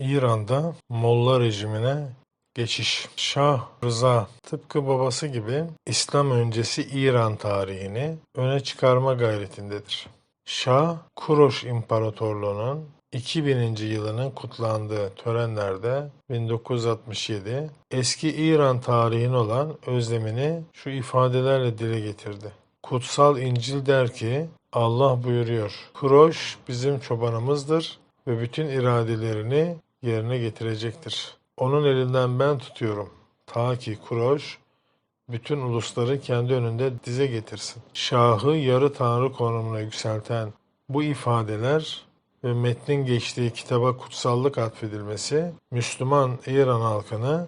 İran'da Molla rejimine geçiş. Şah Rıza tıpkı babası gibi İslam öncesi İran tarihini öne çıkarma gayretindedir. Şah Kuroş İmparatorluğu'nun 2000. yılının kutlandığı törenlerde 1967 eski İran tarihine olan özlemini şu ifadelerle dile getirdi. Kutsal İncil der ki Allah buyuruyor. Kuroş bizim çobanımızdır ve bütün iradelerini yerine getirecektir. Onun elinden ben tutuyorum. Ta ki Kuroş bütün ulusları kendi önünde dize getirsin. Şahı yarı tanrı konumuna yükselten bu ifadeler ve metnin geçtiği kitaba kutsallık atfedilmesi Müslüman İran halkını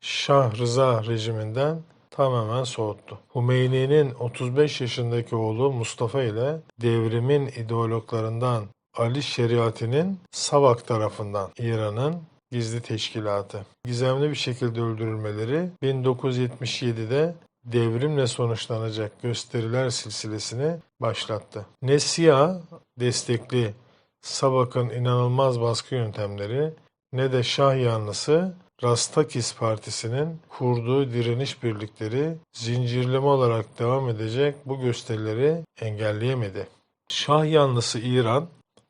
Şah Rıza rejiminden tamamen soğuttu. Hümeyni'nin 35 yaşındaki oğlu Mustafa ile devrimin ideologlarından Ali Şeriati'nin Savak tarafından İran'ın gizli teşkilatı. Gizemli bir şekilde öldürülmeleri 1977'de devrimle sonuçlanacak gösteriler silsilesini başlattı. Ne siyah destekli Savak'ın inanılmaz baskı yöntemleri ne de Şah yanlısı Rastakis Partisi'nin kurduğu direniş birlikleri zincirleme olarak devam edecek bu gösterileri engelleyemedi. Şah yanlısı İran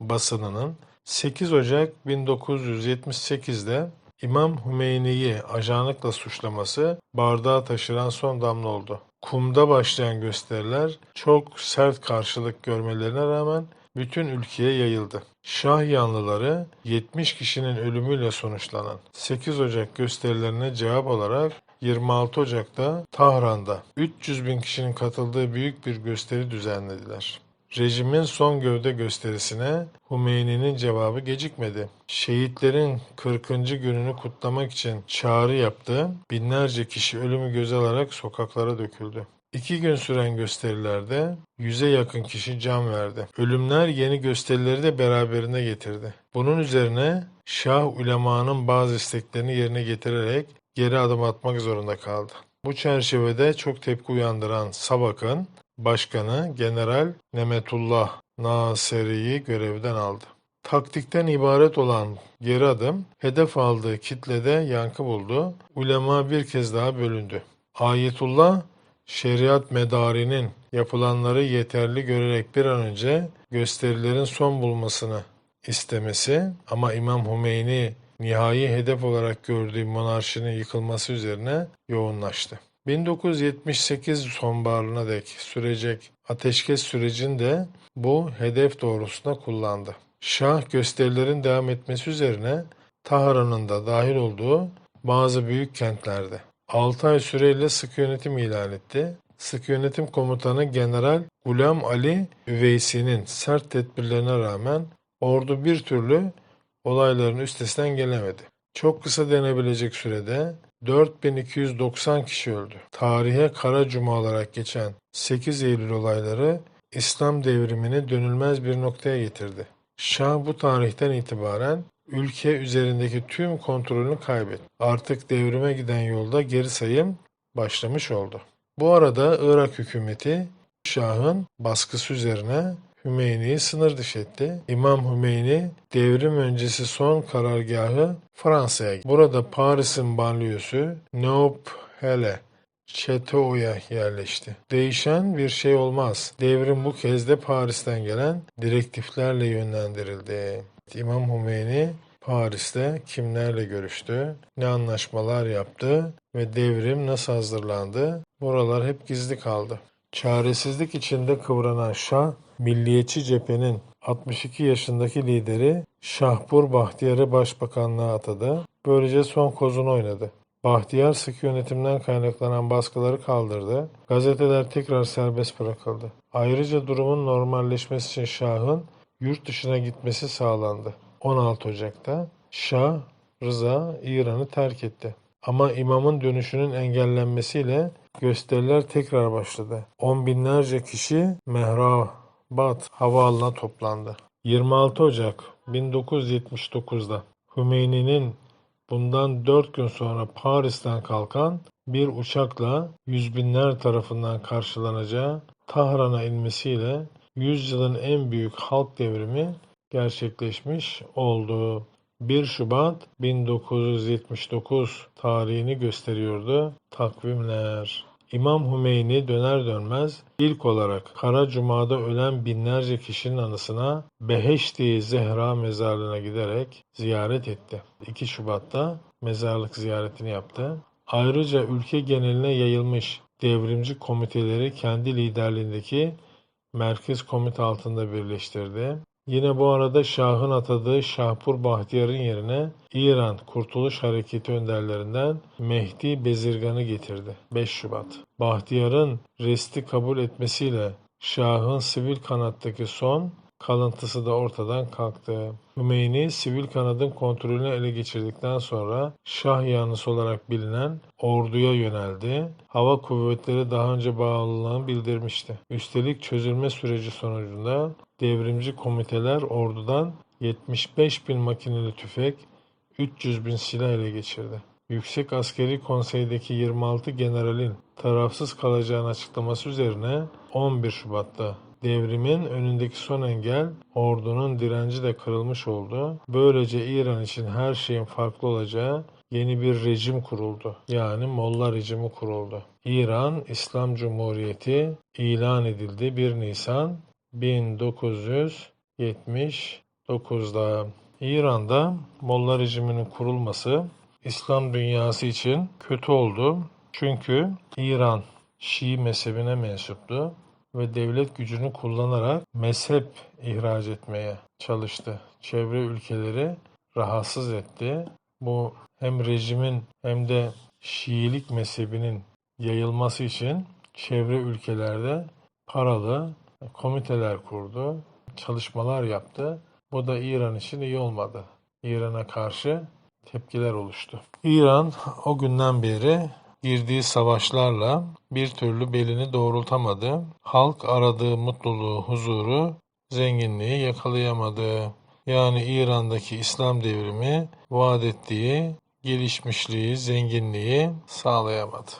basınının 8 Ocak 1978'de İmam Hümeyni'yi ajanlıkla suçlaması bardağı taşıran son damla oldu. Kumda başlayan gösteriler çok sert karşılık görmelerine rağmen bütün ülkeye yayıldı. Şah yanlıları 70 kişinin ölümüyle sonuçlanan 8 Ocak gösterilerine cevap olarak 26 Ocak'ta Tahran'da 300 bin kişinin katıldığı büyük bir gösteri düzenlediler. Rejimin son gövde gösterisine Hümeyni'nin cevabı gecikmedi. Şehitlerin 40. gününü kutlamak için çağrı yaptı. Binlerce kişi ölümü göze alarak sokaklara döküldü. İki gün süren gösterilerde yüze yakın kişi can verdi. Ölümler yeni gösterileri de beraberinde getirdi. Bunun üzerine Şah ulemanın bazı isteklerini yerine getirerek geri adım atmak zorunda kaldı. Bu çerçevede çok tepki uyandıran Savak'ın başkanı General Nemetullah Naseri'yi görevden aldı. Taktikten ibaret olan geri adım hedef aldığı kitlede yankı buldu. Ulema bir kez daha bölündü. Ayetullah şeriat medarinin yapılanları yeterli görerek bir an önce gösterilerin son bulmasını istemesi ama İmam Hümeyni nihai hedef olarak gördüğü monarşinin yıkılması üzerine yoğunlaştı. 1978 sonbaharına dek sürecek ateşkes sürecinde bu hedef doğrusunda kullandı. Şah gösterilerin devam etmesi üzerine Tahran'ın da dahil olduğu bazı büyük kentlerde 6 ay süreyle sıkı yönetim ilan etti. Sıkı yönetim komutanı General Gulam Ali Üveysi'nin sert tedbirlerine rağmen ordu bir türlü olayların üstesinden gelemedi. Çok kısa denebilecek sürede 4290 kişi öldü. Tarihe kara cuma olarak geçen 8 Eylül olayları İslam devrimini dönülmez bir noktaya getirdi. Şah bu tarihten itibaren ülke üzerindeki tüm kontrolünü kaybetti. Artık devrime giden yolda geri sayım başlamış oldu. Bu arada Irak hükümeti Şah'ın baskısı üzerine Hümeyni'yi sınır dışı etti. İmam Hümeyni devrim öncesi son karargahı Fransa'ya gitti. Burada Paris'in banliyösü Neophele Chateau'ya yerleşti. Değişen bir şey olmaz. Devrim bu kez de Paris'ten gelen direktiflerle yönlendirildi. İmam Hümeyni Paris'te kimlerle görüştü, ne anlaşmalar yaptı ve devrim nasıl hazırlandı? Buralar hep gizli kaldı. Çaresizlik içinde kıvranan Şah, milliyetçi cephenin 62 yaşındaki lideri Şahbur Bahtiyar'ı başbakanlığa atadı. Böylece son kozunu oynadı. Bahtiyar sıkı yönetimden kaynaklanan baskıları kaldırdı. Gazeteler tekrar serbest bırakıldı. Ayrıca durumun normalleşmesi için Şah'ın yurt dışına gitmesi sağlandı. 16 Ocak'ta Şah Rıza İran'ı terk etti. Ama imamın dönüşünün engellenmesiyle gösteriler tekrar başladı. On binlerce kişi Mehrabat havaalanına toplandı. 26 Ocak 1979'da Hümeyni'nin bundan 4 gün sonra Paris'ten kalkan bir uçakla yüz binler tarafından karşılanacağı Tahran'a inmesiyle yüzyılın en büyük halk devrimi gerçekleşmiş oldu. 1 Şubat 1979 tarihini gösteriyordu takvimler. İmam Hümeyni döner dönmez ilk olarak Kara Cuma'da ölen binlerce kişinin anısına Beheşti Zehra mezarlığına giderek ziyaret etti. 2 Şubat'ta mezarlık ziyaretini yaptı. Ayrıca ülke geneline yayılmış devrimci komiteleri kendi liderliğindeki merkez komite altında birleştirdi. Yine bu arada Şah'ın atadığı Şahpur Bahtiyar'ın yerine İran Kurtuluş Hareketi önderlerinden Mehdi Bezirgan'ı getirdi. 5 Şubat. Bahtiyar'ın resti kabul etmesiyle Şah'ın sivil kanattaki son kalıntısı da ortadan kalktı. Hümeyni sivil kanadın kontrolünü ele geçirdikten sonra Şah yanlısı olarak bilinen orduya yöneldi. Hava kuvvetleri daha önce bağlılığını bildirmişti. Üstelik çözülme süreci sonucunda devrimci komiteler ordudan 75 bin makineli tüfek, 300 bin silah ele geçirdi. Yüksek Askeri Konsey'deki 26 generalin tarafsız kalacağını açıklaması üzerine 11 Şubat'ta devrimin önündeki son engel ordunun direnci de kırılmış oldu. Böylece İran için her şeyin farklı olacağı yeni bir rejim kuruldu. Yani Molla rejimi kuruldu. İran İslam Cumhuriyeti ilan edildi 1 Nisan 1979'da. İran'da Molla rejiminin kurulması İslam dünyası için kötü oldu. Çünkü İran Şii mezhebine mensuptu ve devlet gücünü kullanarak mezhep ihraç etmeye çalıştı. Çevre ülkeleri rahatsız etti. Bu hem rejimin hem de Şiilik mezhebinin yayılması için çevre ülkelerde paralı komiteler kurdu, çalışmalar yaptı. Bu da İran için iyi olmadı. İran'a karşı tepkiler oluştu. İran o günden beri girdiği savaşlarla bir türlü belini doğrultamadı. Halk aradığı mutluluğu, huzuru, zenginliği yakalayamadı. Yani İran'daki İslam devrimi vaat ettiği gelişmişliği, zenginliği sağlayamadı.